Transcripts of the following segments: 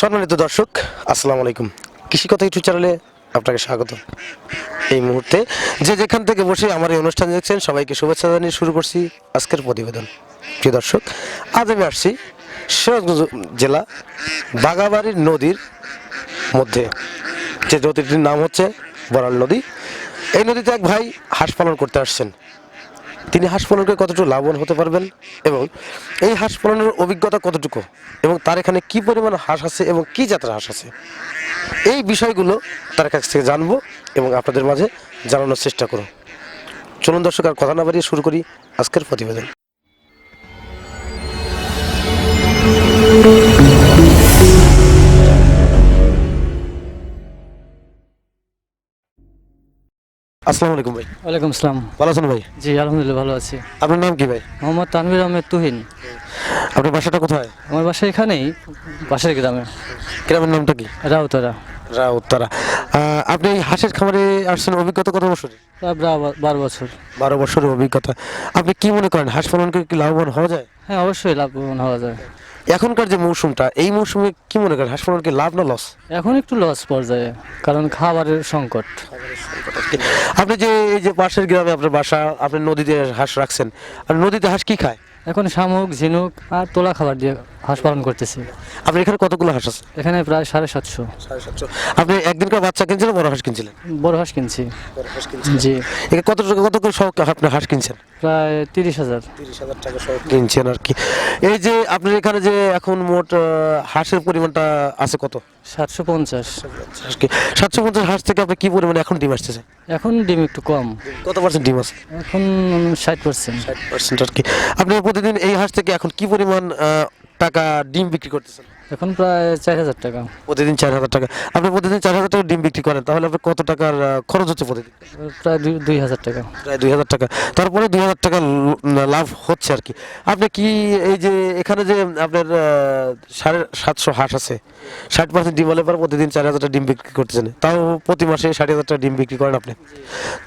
সম্মানিত দর্শক, আসসালামু আলাইকুম। কৃষি কথা ইউটিউব চ্যানেলে আপনাকে স্বাগত। এই মুহূর্তে যে যেখান থেকে বসে আমার এই অনুষ্ঠান দেখছেন, সবাইকে শুভেচ্ছা জানিয়ে শুরু করছি আজকের প্রতিবেদন। প্রিয় দর্শক, আজ আমি আসছি সিরাজগঞ্জ জেলা বাগাবাড়ির নদীর মধ্যে। যে নদীটির নাম হচ্ছে বরাল নদী। এই নদীতে এক ভাই হাঁস পালন করতে আসছেন। তিনি হাঁস পালন করে কতটুকু লাভবান হতে পারবেন এবং এই হাঁস পালনের অভিজ্ঞতা কতটুকু এবং তার এখানে কি পরিমাণ হাঁস আছে এবং কি জাতের হাঁস আছে? এই বিষয়গুলো তার কাছ থেকে জানব এবং আপনাদের মাঝে জানানোর চেষ্টা করুন চলুন দর্শক, আর কথা না বাড়িয়ে শুরু করি আজকের প্রতিবেদন। আসসালামু আলাইকুম ভাই। ওয়ালাইকুম আসসালাম। ভালো আছেন ভাই? জি আলহামদুলিল্লাহ ভালো আছি। আপনার নাম কি ভাই? মোহাম্মদ তানভীর আহমেদ তুহিন। আপনার বাসাটা কোথায়? আমার বাসা এখানেই বাসার গ্রামে। গ্রামের নামটা কি? রাউতারা। রাউতারা। আপনি এই হাঁসের খামারে আসছেন অভিজ্ঞতা কত বছরের প্রায় বারো বছর। বারো বছরের অভিজ্ঞতা। আপনি কি মনে করেন হাঁস পালন করে কি লাভবান হওয়া যায়? হ্যাঁ অবশ্যই লাভবান হওয়া যায়। এখনকার যে মৌসুমটা এই মৌসুমে কি মনে করেন হাঁস পালন কি লাভ না লস এখন একটু লস পর্যায়ে কারণ খাবারের সংকট। আপনি যে এই যে পাশের গ্রামে আপনার বাসা আপনি নদীতে হাঁস রাখছেন আর নদীতে হাঁস কি খায়? এখন শামুক ঝিনুক আর তোলা খাবার দিয়ে হাঁস পালন করতেছি। আপনি এখানে কতগুলো হাঁস আছে? এখানে প্রায় সাড়ে সাতশো। আপনি একদিনকার বাচ্চা কিনছিলেন বড় হাঁস কিনছিলেন? বড় হাঁস কিনছি। জি। এখানে কত টাকা কত করে সহ আপনি হাঁস কিনছেন? প্রায় তিরিশ হাজার। তিরিশ হাজার টাকা সহ কিনছেন আর কি। এই যে আপনার এখানে যে এখন মোট হাঁসের পরিমাণটা আছে কত? সাতশো পঞ্চাশ। সাতশো পঞ্চাশ হাঁস থেকে আপনি কি পরিমাণে এখন ডিম আসতেছে? এখন ডিম একটু কম। কত পার্সেন্ট ডিম আছে? এখন ষাট পার্সেন্ট ষাট পার্সেন্ট আর কি। আপনি প্রতিদিন এই হাঁস থেকে এখন কি পরিমাণ টাকা ডিম বিক্রি করতেছেন? এখন প্রায় চার হাজার টাকা। প্রতিদিন চার হাজার টাকা। আপনি প্রতিদিন চার হাজার টাকা ডিম বিক্রি করেন তাহলে আপনার কত টাকার খরচ হচ্ছে প্রতিদিন? প্রায় দুই হাজার টাকা। প্রায় দুই হাজার টাকা। তারপরে দুই হাজার টাকা লাভ হচ্ছে আর কি। আপনি কি এই যে এখানে যে আপনার সাড়ে সাতশো হাঁস আছে ষাট পার্সেন্ট ডিম হলে পর প্রতিদিন চার হাজার টাকা ডিম বিক্রি করতেছেন। তাও প্রতি মাসে ষাট হাজার টাকা ডিম বিক্রি করেন আপনি।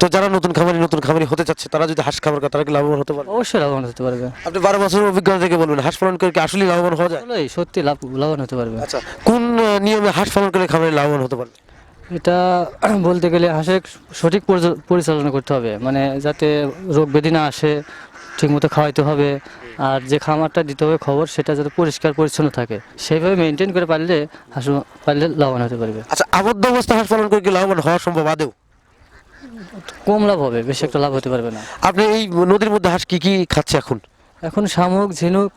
তো যারা নতুন খামারি নতুন খামারি হতে চাচ্ছে তারা যদি হাঁস খামার করে তারা কি লাভবান হতে পারে অবশ্যই লাভবান হতে পারবে। আপনি বারো বছরের অভিজ্ঞতা থেকে বলবেন হাঁস পালন করে কি আসলে লাভবান হওয়া যায়? সত্যি লাভ লাভবান হতে পারবে। আচ্ছা কোন নিয়মে হাঁস পালন করে খামারে লাভবান হতে পারে এটা বলতে গেলে হাঁসের সঠিক পরিচালনা করতে হবে। মানে যাতে রোগ ব্যাধি না আসে ঠিকমতো খাওয়াইতে হবে আর যে খামারটা দিতে হবে খবর সেটা যাতে পরিষ্কার পরিচ্ছন্ন থাকে। সেইভাবে মেনটেন করে পারলে হাঁস পারলে লাভবান হতে পারবে। আচ্ছা আবদ্ধ অবস্থা হাঁস পালন করে কি লাভবান হওয়া সম্ভব আদেও কম লাভ হবে বেশি একটা লাভ হতে পারবে না। আপনি এই নদীর মধ্যে হাঁস কি কি খাচ্ছে এখন? এখন শামুক, ঝিনুক,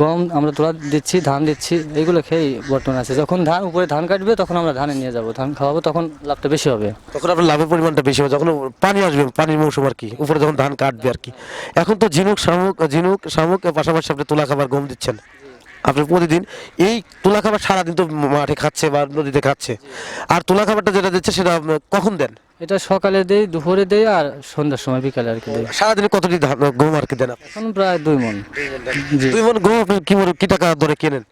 গম আমরা তোলা দিচ্ছি, ধান দিচ্ছি এইগুলো খেয়েই বর্তমান আছে। যখন ধান উপরে ধান কাটবে, তখন আমরা ধানে নিয়ে যাব। ধান খাওয়াবো, তখন লাভটা বেশি হবে। তখন আপনার লাভের পরিমাণটা বেশি হবে। যখন পানি আসবে, পানির মৌসুম আর কি। উপরে যখন ধান কাটবে আর কি। এখন তো ঝিনুক, শামুক ঝিনুক, শামুক পাশাপাশি আপনি তোলা খাবার, গম দিচ্ছেন। আপনি প্রতিদিন এই তুলা খাবার সারাদিন তো মাঠে খাচ্ছে বা নদীতে খাচ্ছে। আর তুলা খাবারটা যেটা দিচ্ছে সেটা কখন দেন? এটা সকালে দেই দুপুরে দেই আর সন্ধ্যার সময় বিকালে আর কি দেই। সারাদিনে কতটি গম আর কি দেন আপনি? এখন প্রায় দুই মন। দুই মন গম আপনি কি মনে- কি টাকা ধরে কেনেন?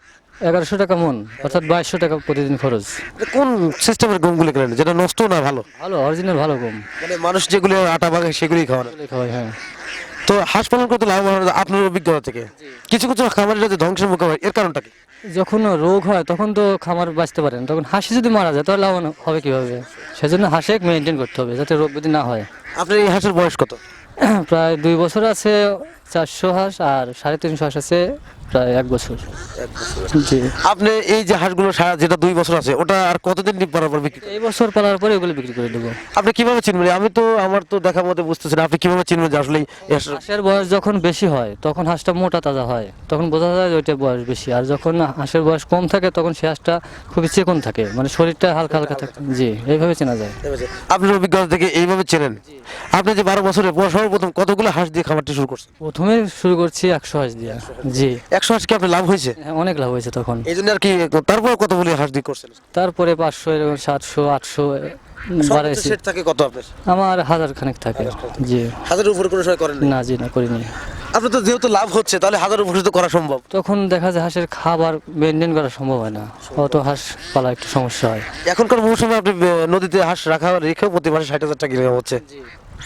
এগারোশো টাকা মন অর্থাৎ বাইশশো টাকা প্রতিদিন খরচ। কোন সিস্টেমের গমগুলো কেনেন? যেটা নষ্ট না ভালো? ভালো অরিজিনাল ভালো গম মানে মানুষ যেগুলো আটা বাগে সেগুলোই খাওয়ানো। খাওয়াই হ্যাঁ। তো হাঁস পালন করতে লাভবান আপনার অভিজ্ঞতা থেকে। কিছু কিছু খামারিরা যদি ধ্বংসের মুখে হয় এর কারণটা কি? যখন রোগ হয় তখন তো খামার বাঁচতে পারেন। তখন হাঁসি যদি মারা যায় তাহলে লাভবান হবে কীভাবে? সেজন্য হাঁসে মেনটেন করতে হবে যাতে রোগ যদি না হয়। আপনার এই হাঁসের বয়স কত? প্রায় দুই বছর আছে চারশো হাঁস আর সাড়ে তিনশো হাঁস আছে প্রায় এক বছর। জি। আপনি এই যে হাঁসগুলো সারা- যেটা দুই বছর আছে ওটা আর কতদিন ডিম পারার পর বিক্রি? এই বছর পালার পরে এগুলো বিক্রি করে দেবো। আপনি কীভাবে চিনবেন? আমি তো আমার তো দেখার মধ্যে বুঝতেছি না আপনি কীভাবে চিনবেন যে আসলে হাঁসের- বয়স যখন বেশি হয় তখন হাঁসটা মোটা তাজা হয় তখন বোঝা যায় যে ওইটার বয়স বেশি। আর যখন হাঁসের বয়স কম থাকে তখন সে হাঁসটা খুবই চিকন থাকে মানে শরীরটা হালকা হালকা থাকে। জি এইভাবে চেনা যায়। আপনার অভিজ্ঞতা থেকে এইভাবে চেনেন? আপনি যে বারো বছরে সর্বপ্রথম কতগুলো হাঁস দিয়ে খাবারটি শুরু করছেন? প্রথমে শুরু করছি একশো হাঁস দিয়ে। জি। একশো হাঁস কি আপনার লাভ হয়েছে? হ্যাঁ, অনেক লাভ হয়েছে তখন। এই জন্য আর কি তারপরে কতগুলি হাঁস দিয়ে করছেন তারপরে পাঁচশো এরকম সাতশো আটশো বাড়াইছি। সেট থাকে কত আপনার? আমার হাজার খানেক থাকে। জি। হাজারের উপরে কোনো সময় করেন না জি না করিনি। আপনার তো যেহেতু লাভ হচ্ছে তাহলে হাজার উপরে তো করা সম্ভব। তখন দেখা যায় হাঁসের খাবার মেনটেন করা সম্ভব হয় না। অত হাঁস পালা একটু সমস্যা হয়। এখনকার মৌসুমে আপনি নদীতে হাঁস রাখা রেখেও প্রতি মাসে ষাট হাজার টাকা হচ্ছে।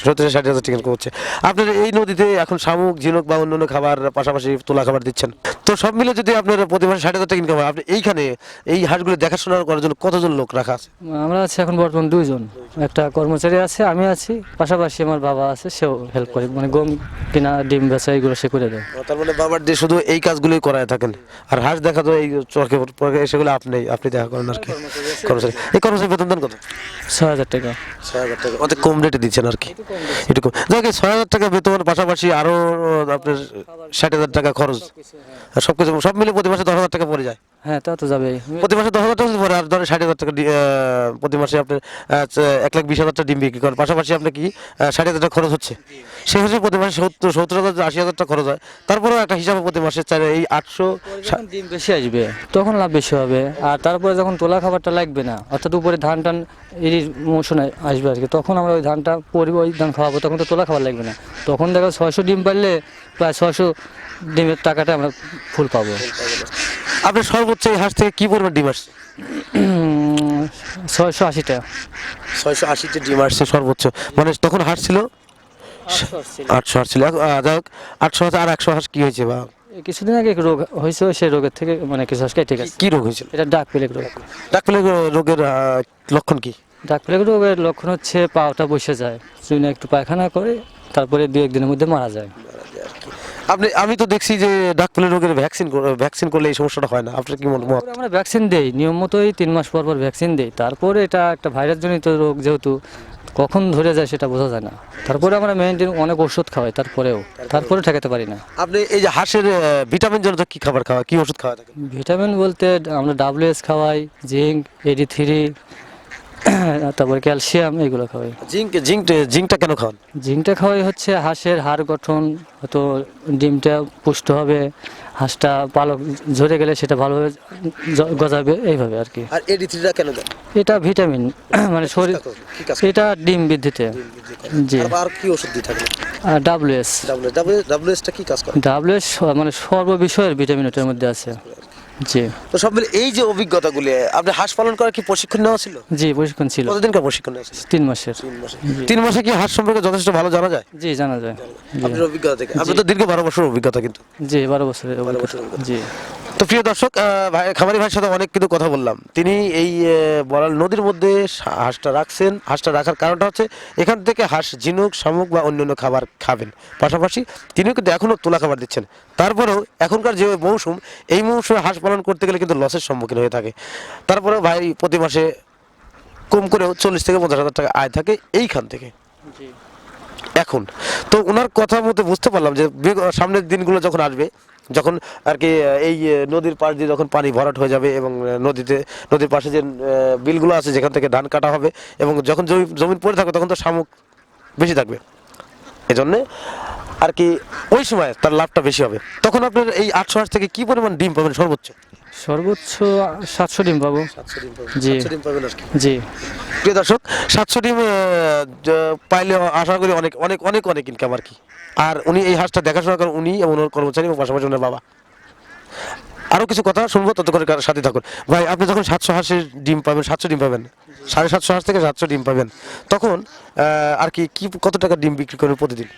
সত্তর ষাট হাজার টাকা হচ্ছে আপনার এই নদীতে এখন শামুক, ঝিনুক বা অন্যান্য খাবার পাশাপাশি তোলা খাবার দিচ্ছেন। তো সব মিলে যদি আপনার প্রতি মাসে ষাট হাজার টাকা ইনকাম হয় আপনি এইখানে এই হাঁসগুলো দেখাশোনা করার জন্য কতজন লোক রাখা আছে? আমরা আছি এখন বর্তমান দুইজন। একটা কর্মচারী আছে আমি আছি। পাশাপাশি আমার বাবা আছে সেও হেল্প করে। মানে গম কিনা ডিম বেচা এগুলো সে করে দেয়। তার মানে বাবার দিয়ে শুধু এই কাজগুলোই করায় থাকেন? আর হাঁস দেখা তো এই চরকে পরকে সেগুলো আপনি আপনি দেখা করেন আর কি। কর্মচারী। এই কর্মচারী বেতন দেন কত? ছয় হাজার টাকা। ছয় হাজার টাকা। অনেক কম রেটে দিচ্ছেন আর কি। এটুকু দেখ ছয় হাজার টাকা বেতন পাশাপাশি আরও আপনার ষাট হাজার টাকা খরচ। আর সব কিছু সব মিলে প্রতি মাসে দশ হাজার টাকা পড়ে যায়। হ্যাঁ তা তো যাবে প্রতি মাসে দশ হাজার টাকা পড়ে আর ধরেন ষাট হাজার টাকা প্রতি মাসে আপনার এক লাখ বিশ হাজার টাকা ডিম বিক্রি করেন। পাশাপাশি আপনার কি ষাট হাজার টাকা খরচ হচ্ছে। সেই হিসেবে প্রতি মাসে সত্তর সত্তর হাজার আশি হাজার টাকা খরচ হয়। তারপরেও একটা হিসাবে প্রতি মাসে চার এই আটশো ডিম বেশি আসবে তখন লাভ বেশি হবে। আর তারপরে যখন তোলা খাবারটা লাগবে না অর্থাৎ উপরে ধান টান এই মৌসুমে আসবে আর কি তখন আমরা ওই ধানটা পরি ওই ধান খাওয়াবো তখন তো তোলা খাবার লাগবে না। তখন দেখা ছয়শো ডিম পারলে প্রায় ছয়শো ডিমের টাকাটা আমরা ফুল পাবো। আপনার সর্বোচ্চ এই হাঁস থেকে কি পরিমাণ ডিম আসছে? ছয়শো আশিটা। ছয়শো আশিটি ডিম আসছে সর্বোচ্চ। মানে তখন হাঁস ছিল? আটশো হাঁস ছিল। যাই হোক আটশো হাঁস আর একশো হাঁস কি হয়েছে বা? কিছুদিন আগে রোগ হয়েছে সেই রোগের থেকে মানে কিছু হাঁস কেটে গেছে। কি রোগ হয়েছিল? এটা ডাক পেলেক রোগ। ডাক পেলে রোগের লক্ষণ কি? ডাক পেলেক রোগের লক্ষণ হচ্ছে পাওটা বসে যায় চুইনে একটু পায়খানা করে তারপরে দু একদিনের মধ্যে মারা যায়। আপনি আমি তো দেখছি যে ডাক রোগের ভ্যাকসিন ভ্যাকসিন করলে এই সমস্যাটা হয় না। আপনার কি মত মত? আমরা ভ্যাকসিন দেই নিয়ম মতোই তিন মাস পর পর ভ্যাকসিন দেই। তারপরে এটা একটা ভাইরাস জনিত রোগ যেহেতু কখন ধরে যায় সেটা বোঝা যায় না। তারপরে আমরা মেনটেন অনেক ওষুধ খাওয়াই তারপরেও। তারপরে ঠেকাতে পারি না। আপনি এই যে হাঁসের ভিটামিন জনিত কি খাবার খাওয়া কি ওষুধ খাওয়া ভিটামিন বলতে আমরা ডাব্লিউএস খাওয়াই জিঙ্ক এডি থ্রি তারপরে ক্যালসিয়াম এগুলো খাওয়াই। জিঙ্ক জিঙ্ক জিঙ্কটা কেন খাওয়ান? জিঙ্কটা খাওয়াই হচ্ছে হাঁসের হাড় গঠন হয়তো ডিমটা পুষ্ট হবে হাঁসটা পালক ঝরে গেলে সেটা ভালোভাবে গজাবে এইভাবে আর কি। আর এডি থ্রিটা কেন দেন? এটা ভিটামিন মানে শরীর এটা ডিম বৃদ্ধিতে। জি। আর কি ওষুধ দিয়ে থাকেন ডাব্লিউএস ডাব্লিউ ডাব্লিউ ডাব্লিউএসটা কি কাজ করে? ডাব্লিউএস মানে সর্ববিষয়ের ভিটামিন ওটার মধ্যে আছে। জি। তো সব মিলে এই যে অভিজ্ঞতাগুলি আপনি হাঁস পালন করার কি প্রশিক্ষণ নেওয়া ছিল? জি প্রশিক্ষণ ছিল। কতদিনকার প্রশিক্ষণ নেওয়া ছিল? তিন মাসের। তিন মাসে কি হাঁস সম্পর্কে যথেষ্ট ভালো জানা যায়? জি জানা যায়। আপনার অভিজ্ঞতা থেকে। আপনি তো দীর্ঘ বারো বছর অভিজ্ঞতা কিন্তু। জি বারো বছরের বছরের অভিজ্ঞতা। জি। তো প্রিয় দর্শক ভাই খামারি ভাইয়ের সাথে অনেক কিন্তু কথা বললাম। তিনি এই বড়াল নদীর মধ্যে হাঁসটা রাখছেন। হাঁসটা রাখার কারণটা হচ্ছে এখান থেকে হাঁস ঝিনুক শামুক বা অন্যান্য খাবার খাবেন। পাশাপাশি তিনিও কিন্তু এখনও তোলা খাবার দিচ্ছেন। তারপরেও এখনকার যে মৌসুম এই মৌসুমে হাঁস পালন করতে গেলে কিন্তু লসের সম্মুখীন হয়ে থাকে। তারপরেও ভাই প্রতি মাসে কম করেও চল্লিশ থেকে পঞ্চাশ হাজার টাকা আয় থাকে এইখান থেকে। এখন তো ওনার কথা মতে বুঝতে পারলাম যে সামনের দিনগুলো যখন আসবে যখন আর কি এই নদীর পাশ দিয়ে যখন পানি ভরাট হয়ে যাবে এবং নদীতে, নদীর পাশে যে বিলগুলো আছে যেখান থেকে ধান কাটা হবে এবং যখন জমি জমিন পড়ে থাকবে তখন তো শামুক বেশি থাকবে। এজন্যে আর কি, ওই সময় তার লাভটা বেশি হবে। তখন আপনার এই আটশো হাঁস থেকে কি পরিমাণ ডিম পাবেন সর্বোচ্চ? সর্বোচ্চ সাতশো ডিম পাবো। জি। জি। প্রিয় দর্শক সাতশো ডিম পাইলে আশা করি অনেক অনেক অনেক অনেক ইনকাম আর কি। আর উনি এই হাঁসটা দেখাশোনা করেন উনি এবং ওনার কর্মচারী এবং পাশাপাশি ওনার বাবা। আরও কিছু কথা শুনব ততক্ষণ কার সাথে থাকুন। ভাই আপনি যখন সাতশো হাঁসের ডিম পাবেন সাতশো ডিম পাবেন? সাড়ে সাতশো হাঁস থেকে সাতশো ডিম পাবেন। তখন আর কি কি কত টাকা ডিম বিক্রি করবেন প্রতিদিন?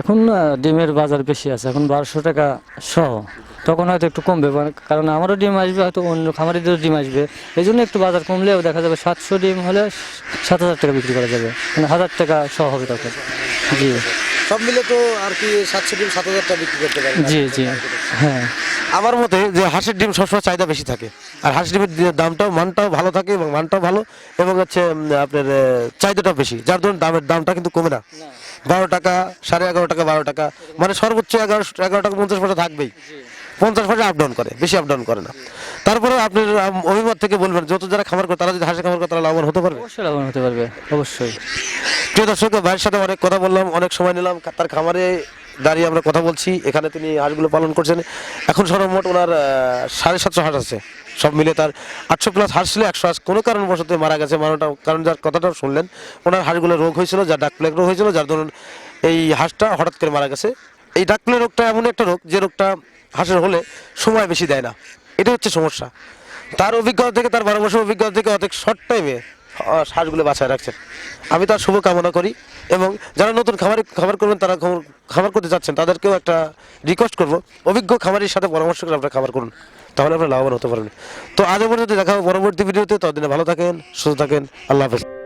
এখন ডিমের বাজার বেশি আছে। এখন বারোশো টাকা সহ। তখন হয়তো একটু কমবে কারণ আমারও ডিম আসবে হয়তো অন্য খামারিদেরও ডিম আসবে। এই জন্য একটু বাজার কমলেও দেখা যাবে সাতশো ডিম হলে সাত হাজার টাকা বিক্রি করা যাবে। মানে হাজার টাকা সহ হবে তখন। জি। সব মিলে তো আর কি সাতশো ডিম সাত হাজার টাকা বিক্রি করতে পারেন জি জি। হ্যাঁ। আমার মতে যে হাঁসের ডিম সবসময় চাহিদা বেশি থাকে। আর হাঁসের ডিমের দামটাও মানটাও ভালো থাকে এবং মানটাও ভালো এবং হচ্ছে আপনার চাহিদাটাও বেশি। যার ধরুন দামের দামটা কিন্তু কমে না। বারো টাকা সাড়ে এগারো টাকা বারো টাকা মানে সর্বোচ্চ এগারো এগারো টাকা পঞ্চাশ পয়সা থাকবেই। পঞ্চাশ পয়সা আপ ডাউন করে বেশি আপ ডাউন করে না। তারপরে আপনার আম, অভিমত থেকে বলবেন যত যারা খামার করে তারা যদি হাঁসের খামার করে তারা লাভবান হতে পারবে? অবশ্যই লাভবান হতে পারবে অবশ্যই। প্রিয় দর্শক ভাইয়ের সাথে অনেক কথা বললাম অনেক সময় নিলাম। তার খামারে দাঁড়িয়ে আমরা কথা বলছি। এখানে তিনি হাঁসগুলো পালন করছেন। এখন সর্বমোট ওনার সাড়ে সাতশো হাঁস আছে। সব মিলে তার আটশো প্লাস হাঁস ছিল একশো হাঁস কোনো কারণবশত মারা গেছে। মারাটা কারণ যার কথাটাও শুনলেন ওনার হাঁসগুলো রোগ হয়েছিল যার ডাক প্লেগ রোগ হয়েছিল যার ধরুন এই হাঁসটা হঠাৎ করে মারা গেছে। এই ডাক প্লেগ রোগটা এমন একটা রোগ যে রোগটা হাঁসের হলে সময় বেশি দেয় না। এটা হচ্ছে সমস্যা। তার অভিজ্ঞতা থেকে, তার বারো বছর অভিজ্ঞতা থেকে অনেক শর্ট টাইমে শ্বাসগুলো বাঁচায় রাখছেন। আমি তার শুভ কামনা করি এবং যারা নতুন খামার খাবার করবেন, তারা খামার করতে যাচ্ছেন, তাদেরকেও একটা রিকোয়েস্ট করব। অভিজ্ঞ খামারির সাথে পরামর্শ করে আপনারা খাবার করুন। তাহলে আপনারা লাভবান হতে পারবেন। তো আজ পর্যন্ত দেখা পরবর্তী ভিডিওতে ততদিনে ভালো থাকেন, সুস্থ থাকেন, আল্লাহ হাফেজ।